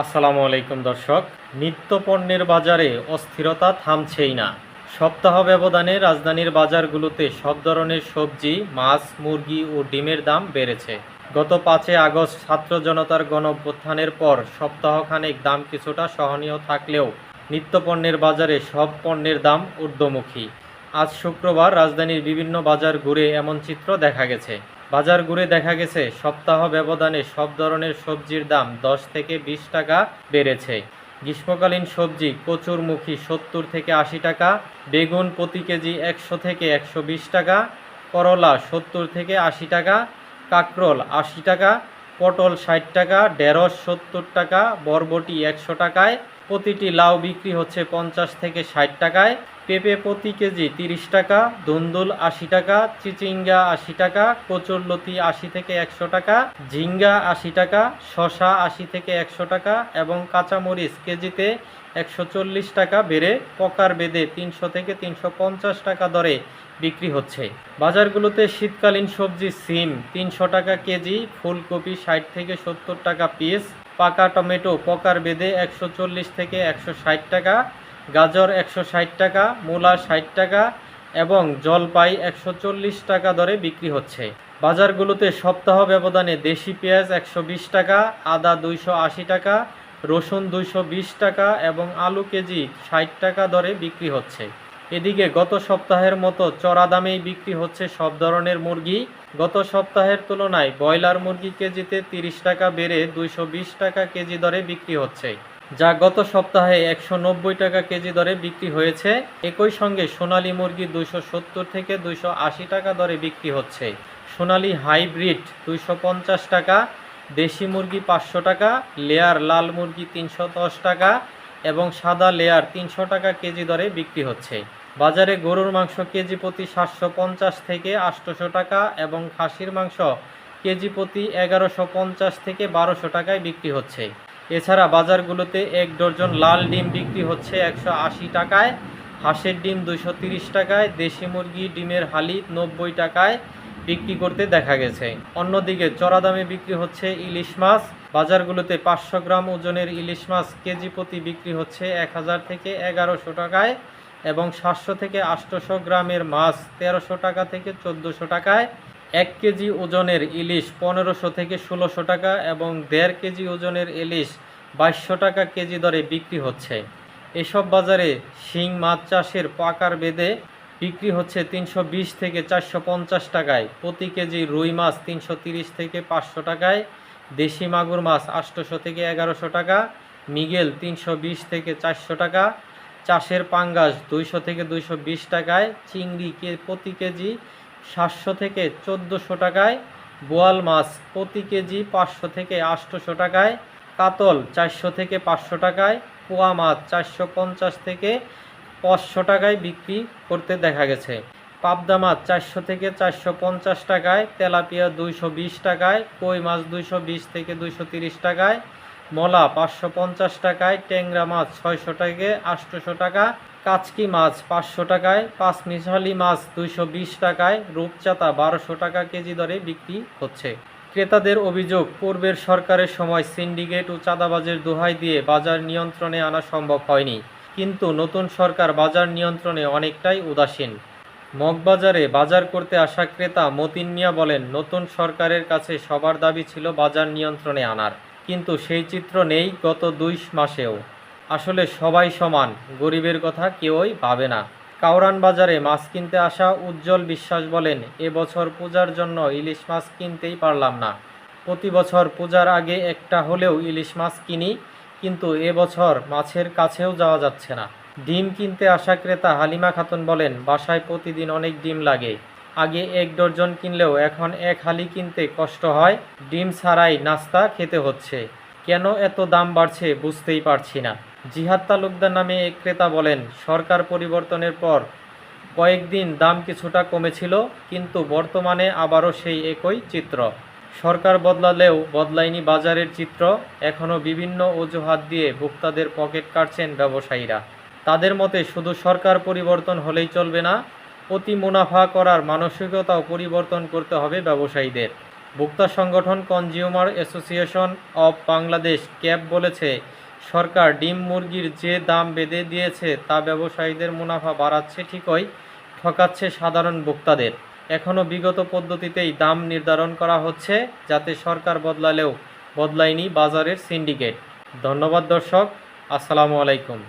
আসসালামু আলাইকুম দর্শক। নিত্য পণ্যের বাজারে অস্থিরতা থামছেই না। সপ্তাহ ব্যবধানে রাজধানীর বাজারগুলোতে সব ধরনের সবজি, মাছ, মুরগি ও ডিমের দাম বেড়েছে। গত পাঁচই আগস্ট ছাত্র জনতার গণঅভ্যুত্থানের পর সপ্তাহখানেক দাম কিছুটা সহনীয় থাকলেও নিত্যপণ্যের বাজারে সব পণ্যের দাম ঊর্ধ্বমুখী। আজ শুক্রবার রাজধানীর বিভিন্ন বাজার ঘুরে এমন চিত্র দেখা গেছে। বাজার ঘুরে দেখা গেছে, সপ্তাহ ব্যবধানে সব ধরনের সবজির দাম দশ থেকে বিশ টাকা বেড়েছে। গ্রীষ্মকালীন সবজি কচুরমুখী সত্তর থেকে আশি টাকা, বেগুন প্রতি কেজি একশো থেকে একশো বিশ টাকা, করলা সত্তর থেকে আশি টাকা, কাকরোল আশি টাকা, পটল ষাট টাকা, ঢেঁড়স সত্তর টাকা, বরবটি একশো টাকায় প্রতিটি লাউ বিক্রি হচ্ছে পঞ্চাশ থেকে ষাট টাকায়। পেঁপে প্রতি কেজি তিরিশ টাকা, ধুন্দুল আশি টাকা, চিচিঙ্গা আশি টাকা, কচুরলতি আশি থেকে একশো টাকা, ঝিঙ্গা আশি টাকা শশা আশি থেকে একশো টাকা এবং কাঁচামরিচ কেজিতে একশো চল্লিশ টাকা বেড়ে পকার বেদে তিনশো থেকে তিনশো পঞ্চাশ টাকা দরে বিক্রি হচ্ছে। বাজারগুলোতে শীতকালীন সবজি, সিম, তিনশো টাকা কেজি, ফুলকপি ষাট থেকে সত্তর টাকা পিস পাকা টমেটো, পকার বেদে একশো চল্লিশ থেকে একশো ষাট টাকা, গাজর একশো ষাট টাকা, মূলা ষাট টাকা এবং জলপাই একশো চল্লিশ টাকা দরে বিক্রি হচ্ছে। বাজারগুলোতে সপ্তাহ ব্যবধানে দেশি পেঁয়াজ একশো বিশ টাকা, আদা দুইশো আশি টাকা, রসুন দুইশো বিশ টাকা এবং আলু কেজি ষাট টাকা দরে বিক্রি হচ্ছে। এদিকে গত সপ্তাহের মতো চড়া দামেই বিক্রি হচ্ছে সব ধরনের মুরগি। গত সপ্তাহের তুলনায় ব্রয়লার মুরগি কেজিতে তিরিশ টাকা বেড়ে দুইশো বিশ টাকা কেজি দরে বিক্রি হচ্ছে, যা গত সপ্তাহে একশো নব্বই টাকা কেজি দরে বিক্রি হয়েছে। একই সঙ্গে সোনালী মুরগি দুইশো সত্তর থেকে দুইশো আশি টাকা দরে বিক্রি হচ্ছে, সোনালী হাইব্রিড দুইশো পঞ্চাশ টাকা, দেশি মুরগি পাঁচশো টাকা, লেয়ার লাল মুরগি তিনশো দশ টাকা এবং সাদা লেয়ার তিনশো টাকা কেজি দরে বিক্রি হচ্ছে। বাজারে গরুর মাংস কেজি প্রতি সাতশো পঞ্চাশ থেকে আটশোশো টাকা এবং খাসির মাংস কেজি প্রতি এগারোশো পঞ্চাশ থেকে বারোশো টাকায় বিক্রি হচ্ছে। এছাড়া বাজারগুলোতে এক ডজন লাল ডিম বিক্রি হচ্ছে একশো আশি টাকায়, হাঁসের ডিম দুশো তিরিশ টাকায়, দেশি মুরগি ডিমের হালি নব্বই টাকায় বিক্রি করতে দেখা গেছে। অন্যদিকে চড়া দামে বিক্রি হচ্ছে ইলিশ মাছ। বাজারগুলোতে পাঁচশো গ্রাম ওজনের ইলিশ মাছ কেজি প্রতি বিক্রি হচ্ছে এক হাজার থেকে এগারোশো টাকায়। এবং সাতশো থেকে আটশোশো গ্রামের মাছ তেরোশো টাকা থেকে চোদ্দোশো টাকায় এক কেজি ওজনের ইলিশ পনেরোশো থেকে ষোলোশো টাকা এবং দেড় কেজি ওজনের ইলিশ বাইশশো টাকা কেজি দরে বিক্রি হচ্ছে। এসব বাজারে শিং মাছ চাষের পাকার বেদে বিক্রি হচ্ছে তিনশো বিশ থেকে চারশো পঞ্চাশ টাকায়। প্রতি কেজি রুই মাছ তিনশো থেকে পাঁচশো টাকায়। দেশি মাগুর মাছ আটশোশো থেকে এগারোশো টাকা। মিগেল তিনশো বিশ থেকে চারশো টাকা। চাষের পাঙ্গাস দুইশো থেকে দুইশো বিশ টাকায়, চিংড়ি কে প্রতি কেজি সাতশো থেকে চোদ্দোশো টাকায়, বোয়াল মাছ প্রতি কেজি পাঁচশো থেকে আটশোশো টাকায়, কাতল চারশো থেকে পাঁচশো টাকায়, পোয়া মাছ চারশো পঞ্চাশ থেকে পাঁচশো টাকায় বিক্রি করতে দেখা গেছে। পাবদা মাছ চারশো থেকে চারশো পঞ্চাশ টাকায়, তেলাপিয়া দুইশো বিশ টাকায়, কই মাছ দুইশো বিশ থেকে দুইশো তিরিশ টাকায় মলা পাঁচশো পঞ্চাশ টাকায় ট্যাংরা মাছ ছয়শো থেকে আটশোশো টাকা, কাচকি মাছ পাঁচশো টাকায়, পাঁচ মিশালি মাছ দুইশো বিশ টাকায় রূপচাতা বারোশো টাকা কেজি দরে বিক্রি হচ্ছে। ক্রেতাদের অভিযোগ, পূর্বের সরকারের সময় সিন্ডিকেট ও চাঁদাবাজের দোহাই দিয়ে বাজার নিয়ন্ত্রণে আনা সম্ভব হয়নি। কিন্তু নতুন সরকার বাজার নিয়ন্ত্রণে অনেকটাই উদাসীন। মগবাজারে বাজার করতে আসা ক্রেতা মতিন মিয়া বলেন, নতুন সরকারের কাছে সবার দাবি ছিল বাজার নিয়ন্ত্রণে আনার। কিন্তু সেই চিত্র নেই গত দুই মাসেও। আসলে সবাই সমান, গরিবের কথা কেউই ভাবে না। কাউরান বাজারে মাছ কিনতে আসা উজ্জ্বল বিশ্বাস বলেন এবছর পূজার জন্য ইলিশ মাছ কিনতেই পারলাম না। প্রতি বছর পূজার আগে একটা হলেও ইলিশ মাছ কিনি, কিন্তু এবছর মাছের কাছেও যাওয়া যাচ্ছে না। ডিম কিনতে আসা ক্রেতা হালিমা খাতুন বলেন, বাসায় প্রতিদিন অনেক ডিম লাগে। আগে এক ডজন কিনলেও এখন এক হালি কিনতে কষ্ট হয়, ডিম ছাড়াই নাস্তা খেতে হচ্ছে। কেন এত দাম বাড়ছে বুঝতেই পারছি না। জিহাদ তালুকদার নামে এক ক্রেতা বলেন, সরকার পরিবর্তনের পর কয়েকদিন দাম কিছুটা কমেছিল, কিন্তু বর্তমানে আবারও সেই একই চিত্র। সরকার বদলালেও বদলায়নি বাজারের চিত্র, এখনও বিভিন্ন অজুহাত দিয়ে ভোক্তাদের পকেট কাটছেন ব্যবসায়ীরা। তাদের মতে শুধু সরকার পরিবর্তন হলেই চলবে না অতি মুনাফা করার মানসিকতাও পরিবর্তন করতে হবে ব্যবসায়ীদের। ভোক্তা সংগঠন consumer association of Bangladesh, CAB বলেছে, সরকার ডিম মুরগির যে দাম বেঁধে দিয়েছে তা ব্যবসায়ীদের মুনাফা বাড়াচ্ছে ঠিকই, ঠকাচ্ছে সাধারণ ভোক্তাদের। এখনও বিগত পদ্ধতিতেই দাম নির্ধারণ করা হচ্ছে যাতে সরকার বদলালেও বদলায়নি বাজারের সিন্ডিকেট। ধন্যবাদ দর্শক, আসসালামু আলাইকুম।